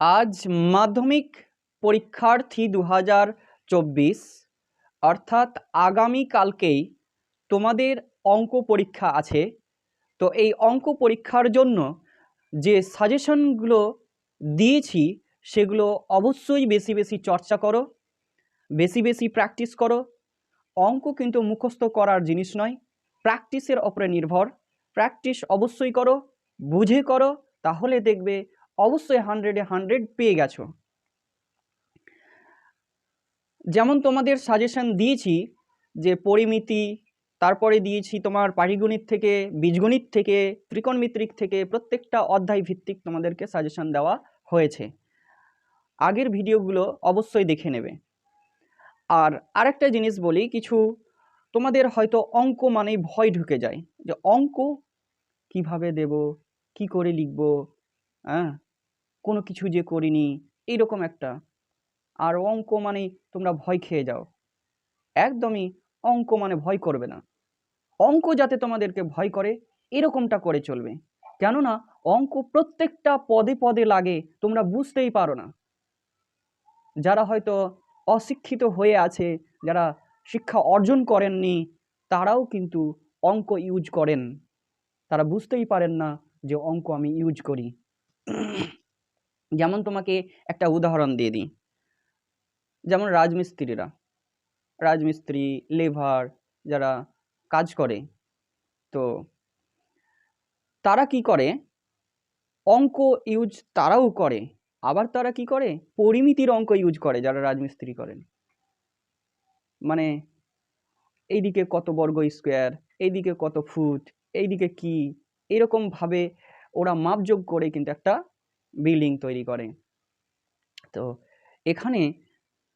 আজ মাধ্যমিক পরীক্ষার্থী দু হাজার চব্বিশ, অর্থাৎ আগামীকালকেই তোমাদের অঙ্ক পরীক্ষা আছে। তো এই অঙ্ক পরীক্ষার জন্য যে সাজেশনগুলো দিয়েছি, সেগুলো অবশ্যই বেশি বেশি চর্চা করো, বেশি বেশি প্র্যাকটিস করো। অঙ্ক কিন্তু মুখস্থ করার জিনিস নয়, প্র্যাকটিসের ওপরে নির্ভর। প্র্যাকটিস অবশ্যই করো, বুঝে করো, তাহলে দেখবে অবশ্যই হান্ড্রেডে হান্ড্রেড পেয়ে গেছো। যেমন তোমাদের সাজেশন দিয়েছি যে পরিমিতি, তারপরে দিয়েছি তোমার পাটিগণিত থেকে, বীজগণিত থেকে ত্রিকোণমিত্রিক থেকে প্রত্যেকটা অধ্যায় ভিত্তিক তোমাদেরকে সাজেশন দেওয়া হয়েছে। আগের ভিডিওগুলো অবশ্যই দেখে নেবে। আর আরেকটা জিনিস বলি, কিছু তোমাদের হয়তো অঙ্ক মানেই ভয় ঢুকে যায়। যে অঙ্ক কীভাবে দেব, কি করে লিখব হ্যাঁ কোনো কিছু যে করিনি, এইরকম একটা। আর অঙ্ক মানেই তোমরা ভয় খেয়ে যাও। একদমই অঙ্ক মানে ভয় করবে না। অঙ্ক যাতে তোমাদেরকে ভয় করে, এরকমটা করে চলবে। কেননা, অঙ্ক প্রত্যেকটা পদে পদে লাগে, তোমরা বুঝতেই পারো না। যারা হয়তো অশিক্ষিত হয়ে আছে, যারা শিক্ষা অর্জন করেননি, তারাও কিন্তু অঙ্ক ইউজ করেন। তারা বুঝতেই পারেন না যে অঙ্ক আমি ইউজ করি। যেমন তোমাকে একটা উদাহরণ দিয়ে দিই। যেমন রাজমিস্ত্রিরা, রাজমিস্ত্রি লেভার যারা কাজ করে, তো তারা কি করে? অঙ্ক ইউজ তারাও করে, আবার তারা কি করে? পরিমিতির অঙ্ক ইউজ করে যারা রাজমিস্ত্রি করেন। মানে এইদিকে কত বর্গ স্কোয়ার এইদিকে কত ফুট এইদিকে কি, এরকমভাবে ওরা মাপযোগ করে কিন্তু একটা বিল্ডিং তৈরি করে। তো এখানে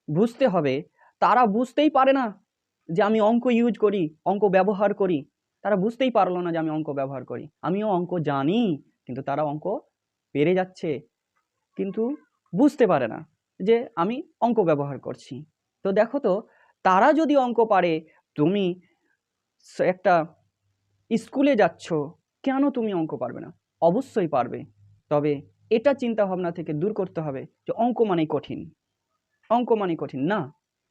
বুঝতে হবে, তারা বুঝতেই পারে না যে আমি অঙ্ক ইউজ করি, অঙ্ক ব্যবহার করি। তারা বুঝতেই পারল না যে আমি অঙ্ক ব্যবহার করি। আমিও অঙ্ক জানি, কিন্তু তারা অঙ্ক পেরে যাচ্ছে। কিন্তু বুঝতে পারে না যে আমি অঙ্ক ব্যবহার করছি। তো দেখো তো, তারা যদি অঙ্ক পারে, তুমি একটা স্কুলে যাচ্ছ, কেন তুমি অঙ্ক পারবে না? অবশ্যই পারবে। তবে এটা চিন্তা ভাবনা থেকে দূর করতে হবে যে অঙ্ক মানেই কঠিন। অঙ্ক মানে কঠিন। না,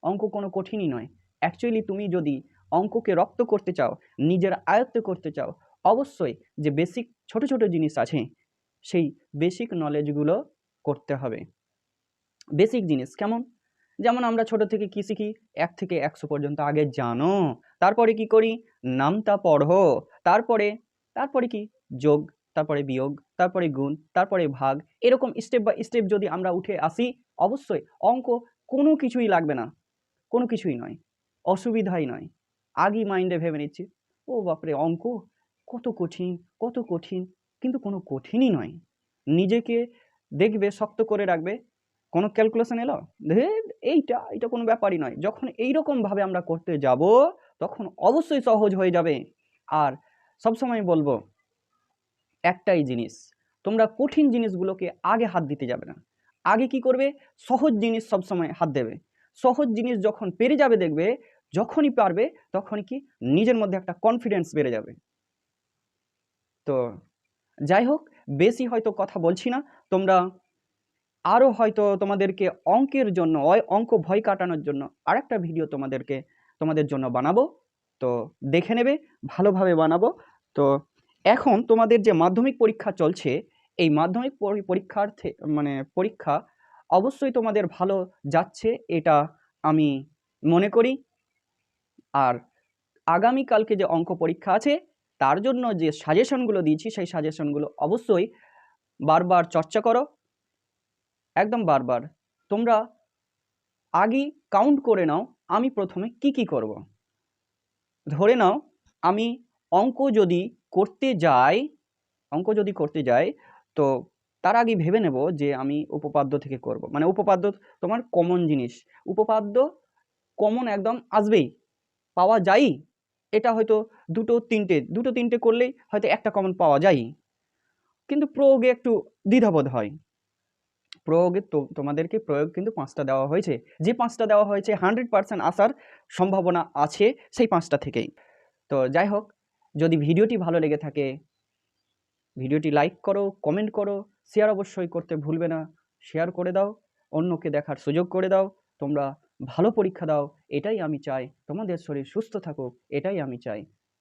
অঙ্ক কোনো কঠিনই নয়। অ্যাকচুয়ালি তুমি যদি অঙ্ককে রপ্ত করতে চাও, নিজের আয়ত্ত করতে চাও, অবশ্যই যে বেসিক ছোট ছোট জিনিস আছে, সেই বেসিক নলেজগুলো করতে হবে। বেসিক জিনিস কেমন? যেমন আমরা ছোট থেকে কি শিখি? এক থেকে একশো পর্যন্ত আগে জানো, তারপরে কি করি? নামতা পড়ো, তারপরে তারপরে কি? যোগ তারপরে বিয়োগ, তারপরে গুণ, তারপরে ভাগ, এরকম স্টেপ বাই স্টেপ যদি আমরা উঠে আসি, অবশ্যই অঙ্ক কোনো কিছুই লাগবে না। কোনো কিছুই নয়। অসুবিধাই নয়। আগেই মাইন্ডে ভেবে নিচ্ছি, ও বাপরে, অঙ্ক কত কঠিন কত কঠিন। কিন্তু কোনো কঠিনই নয়। নিজেকে দেখবে, শক্ত করে রাখবে। কোনো ক্যালকুলেশন এলো? এইটা এটা কোনো ব্যাপারই নয়। যখন এইরকমভাবে আমরা করতে যাব, তখন অবশ্যই সহজ হয়ে যাবে। আর সবসময় বলব একটাই জিনিস, তোমরা কঠিন জিনিসগুলোকে আগে হাত দিতে যাবে না। আগে কি করবে? সহজ জিনিস সবসময় হাত দেবে। সহজ জিনিস যখন পেরে যাবে দেখবে, যখনই পারবে, তখনই কি নিজের মধ্যে একটা কনফিডেন্স বেড়ে যাবে। তো যাই হোক, বেশি হয়তো কথা বলছি না। তোমরা আরও হয়তো তোমাদেরকে অঙ্কের জন্য অয়- অঙ্ক ভয় কাটানোর জন্য আরেকটা ভিডিও তোমাদেরকে, তোমাদের জন্য বানাবো। তো দেখে নেবে, ভালোভাবে বানাবো। তো এখন তোমাদের যে মাধ্যমিক পরীক্ষা চলছে, এই মাধ্যমিক পরি- পরীক্ষার থে- মানে পরীক্ষা অবশ্যই তোমাদের ভালো যাচ্ছে, এটা আমি মনে করি। আর আগামীকালকে যে অঙ্ক পরীক্ষা আছে, তার জন্য যে সাজেশনগুলো দিয়েছি, সেই সাজেশনগুলো অবশ্যই বারবার চর্চা করো। একদম বারবার। তোমরা আগেই কাউন্ট করে নাও, আমি প্রথমে কি কি করব। ধরে নাও, আমি অঙ্ক যদি করতে যাই, অঙ্ক যদি করতে যাই, তো তার আগে ভেবে নেব যে আমি উপপাদ্য থেকে করব। মানে উপপাদ্য তোমার কমন জিনিস। উপপাদ্য কমন একদম আসবেই, পাওয়া যায় এটা হয়তো দুটো তিনটে দুটো তিনটে করলেই হয়তো একটা কমন পাওয়া যায় কিন্তু প্রয়োগে একটু দ্বিধাবোধ হয়। প্রয়োগে তো তোমাদেরকে প্রয়োগ কিন্তু পাঁচটা দেওয়া হয়েছে। যে পাঁচটা দেওয়া হয়েছে হান্ড্রেড পার্সেন্ট আসার সম্ভাবনা আছে সেই পাঁচটা থেকেই। তো যাই হোক যদি ভিডিওটি ভালো লেগে থাকে, ভিডিওটি লাইক করো কমেন্ট করো শেয়ার অবশ্যই করতে ভুলবে না। শেয়ার করে দাও, অন্যকে দেখার সুযোগ করে দাও, তোমরা ভালো পরীক্ষা দাও, এটাই আমি চাই। তোমাদের শরীর সুস্থ থাকুক, এটাই আমি চাই।